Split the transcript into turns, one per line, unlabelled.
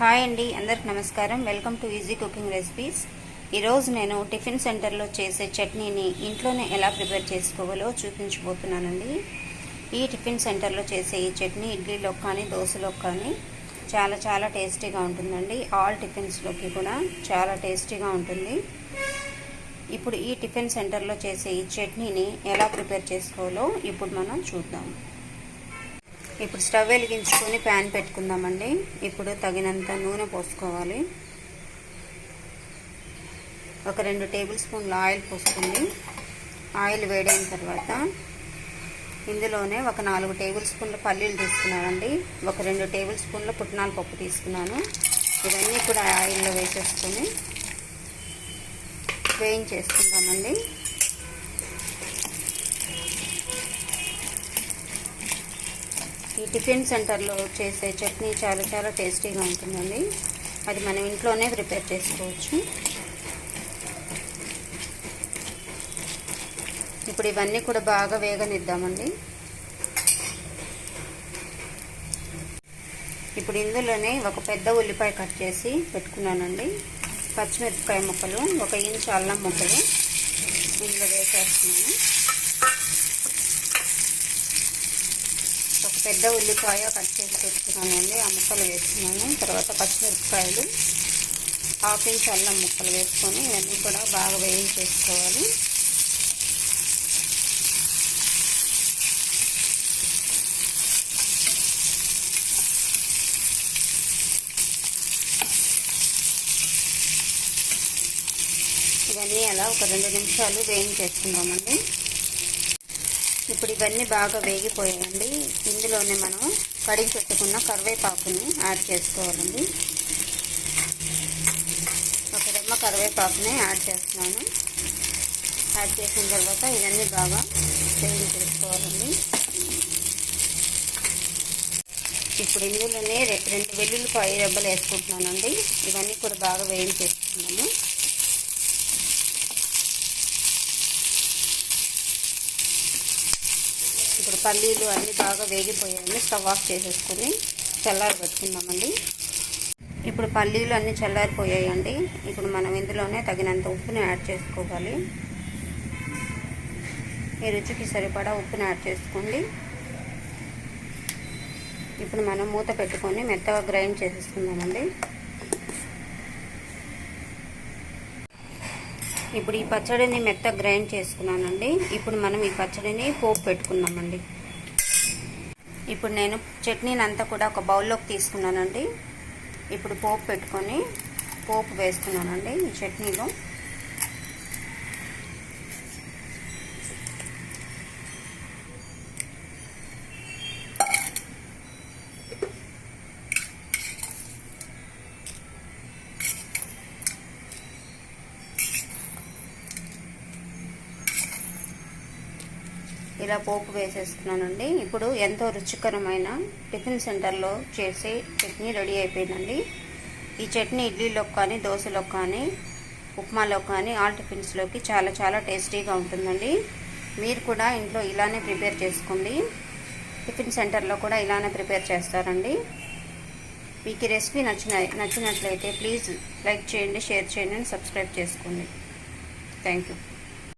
Hi అండి అందరికి నమస్కారం. Welcome to easy cooking recipes ఈరోజు నేను టిఫిన్ సెంటర్లో చేసే చట్నీని ఇంట్లోనే ఎలా ప్రిపేర్ చేసుకోవాలో చూపించబోతున్నానండి. ఈ టిఫిన్ సెంటర్లో చేసే ఈ చట్నీ ఇడ్లీలో కానీ దోశలో కానీ చాలా చాలా టేస్టీగా ఉంటుందండి. ఆల్ టిఫిన్స్లోకి కూడా చాలా టేస్టీగా ఉంటుంది. ఇప్పుడు ఈ టిఫిన్ సెంటర్లో చేసే ఈ చట్నీని ఎలా ప్రిపేర్ చేసుకోవాలో ఇప్పుడు మనం చూద్దాం. ఇప్పుడు స్టవ్ వెలిగించుకొని ప్యాన్ పెట్టుకుందామండి. ఇప్పుడు తగినంత నూనె పోసుకోవాలి. ఒక రెండు టేబుల్ స్పూన్ల ఆయిల్ పోసుకోండి ఆయిల్ వేడైన తర్వాత ఇందులోనే ఒక నాలుగు టేబుల్ స్పూన్ల పల్లీలు తీసుకున్నానండి. ఒక రెండు టేబుల్ స్పూన్ల పుట్నాల పప్పు తీసుకున్నాను. ఇవన్నీ కూడా ఆయిల్లో వేసేసుకొని వేయించేసుకుందామండి. ఈ టిఫిన్ సెంటర్లో చేసే చట్నీ చాలా చాలా టేస్టీగా ఉంటుందండి. అది మనం ఇంట్లోనే ప్రిపేర్ చేసుకోవచ్చు. ఇప్పుడు ఇవన్నీ కూడా బాగా వేగనిద్దామండి. ఇప్పుడు ఇందులోనే ఒక పెద్ద ఉల్లిపాయ కట్ చేసి పెట్టుకున్నానండి. పచ్చిమిరపకాయ ముక్కలు ఒక ఇంచు అల్లం ముక్కలు ఇందులో వేసేస్తున్నాను. పెద్ద ఉల్లిపాయ కట్ చేసి పెట్టుకున్నానండి. ఆ ముక్కలు వేసుకున్నాను. తర్వాత పచ్చిమిరపకాయలు హాఫ్ ఇంచ్ అల్లం ముక్కలు వేసుకొని ఇవన్నీ కూడా బాగా వేయించేసుకోవాలి. ఇవన్నీ అలా ఒక రెండు నిమిషాలు వేయించేసుకుందామండి. ఇప్పుడు ఇవన్నీ బాగా వేగిపోయాయండి. ఇందులోనే మనం కడిగి పెట్టుకున్న కరివేపాకుని యాడ్ చేసుకోవాలండి. ఒక రెమ్మ కరివేపాకుని యాడ్ చేస్తున్నాను. యాడ్ చేసిన తర్వాత ఇవన్నీ బాగా వేయించేసుకోవాలండి ఇప్పుడు ఇందులోనే రెండు వెల్లుల్లిపాయ రెబ్బలు వేసుకుంటున్నానండి. ఇవన్నీ కూడా బాగా వేయించేసుకున్నాము ఇప్పుడు పల్లీలు అన్నీ బాగా వేగిపోయాయండి స్టవ్ ఆఫ్ చేసేసుకొని చల్లారి పెట్టుకుందామండి. ఇప్పుడు పల్లీలు అన్నీ చల్లారిపోయాయండి. ఇప్పుడు మనం ఇందులోనే తగినంత ఉప్పుని యాడ్ చేసుకోవాలి. ఈ రుచికి సరిపడా ఉప్పుని యాడ్ చేసుకోండి. ఇప్పుడు మనం మూత పెట్టుకొని మెత్తగా గ్రైండ్ చేసేసుకుందామండి. ఇప్పుడు ఈ పచ్చడిని మెత్త గ్రైండ్ చేసుకున్నానండి. ఇప్పుడు మనం ఈ పచ్చడిని పోపు పెట్టుకున్నామండి ఇప్పుడు నేను చట్నీని అంతా కూడా ఒక బౌల్లోకి తీసుకున్నానండి. ఇప్పుడు పోపు పెట్టుకొని పోపు వేస్తున్నానండి ఈ చట్నీలో. ఇలా పోపు వేసేసుకున్నానండి. ఇప్పుడు ఎంతో రుచికరమైన టిఫిన్ సెంటర్లో చేసే చట్నీ రెడీ అయిపోయిందండి. ఈ చట్నీ ఇడ్లీలో కానీ దోశలో కానీ ఉప్మాలో కానీ ఆల్ టిఫిన్స్లోకి చాలా చాలా టేస్టీగా ఉంటుందండి. మీరు కూడా ఇంట్లో ఇలానే ప్రిపేర్ చేసుకోండి. టిఫిన్ సెంటర్లో కూడా ఇలానే ప్రిపేర్ చేస్తారండి. మీకు ఈ రెసిపీ నచ్చిన నచ్చినట్లయితే ప్లీజ్ లైక్ చేయండి షేర్ చేయండి సబ్స్క్రైబ్ చేసుకోండి. Thank you.